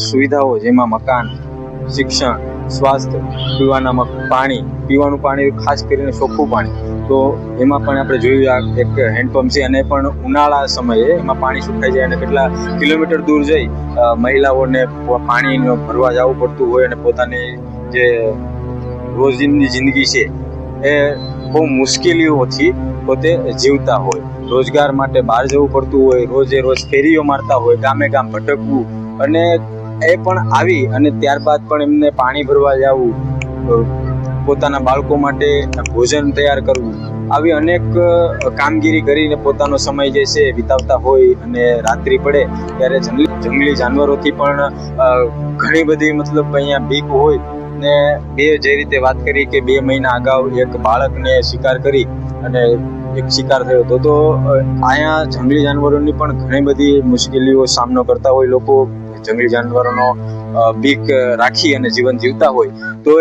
સુવિધાઓ જેમાં મકાન, શિક્ષણ, સ્વાસ્થ્ય પીવાના પાણી, પીવાનું પાણી, ખાસ કરીને ચોખ્ખું પાણી. તો એમાં પણ આપણે જોયું આ એક હેન્ડપંપ છે, અને પણ ઉનાળા સમયે એમાં પાણી સુકાઈ જાય અને કેટલા કિલોમીટર દૂર જઈ મહિલાઓને પાણી ભરવા જવું પડતું હોય અને પોતાની જે રોજિંદી જિંદગી છે, એ બહુ મુશ્કેલીઓથી પોતે જીવતા હોય. રોજગાર માટે બહાર જવું પડતું હોય, રોજે રોજ ફેરીઓ મારતા હોય, ગામે ગામ ભટકવું અને એ પણ આવી અને ત્યારબાદ પણ એમને પાણી ભરવા જવું પોતાના બાળકો માટે ભોજન તૈયાર કરવું. આવી અનેક કામગીરી કરીને પોતાનો સમય જે છે વિતાવતા હોય અને રાત્રિ પડે ત્યારે જંગલી જાનવરોથી પણ ઘણી બધી મતલબ અહીંયા બીક હોય ને બે જે રીતે વાત કરી કે બે મહિના અગાઉ એક બાળકને શિકાર કરી અને એક શિકાર થયો હતો. તો અહીંયા જંગલી જાનવરોની પણ ઘણી બધી મુશ્કેલીઓ સામનો કરતા હોય લોકો જંગલી જાનવરોનો બીક રાખી અને જીવન જીવતા હોય તો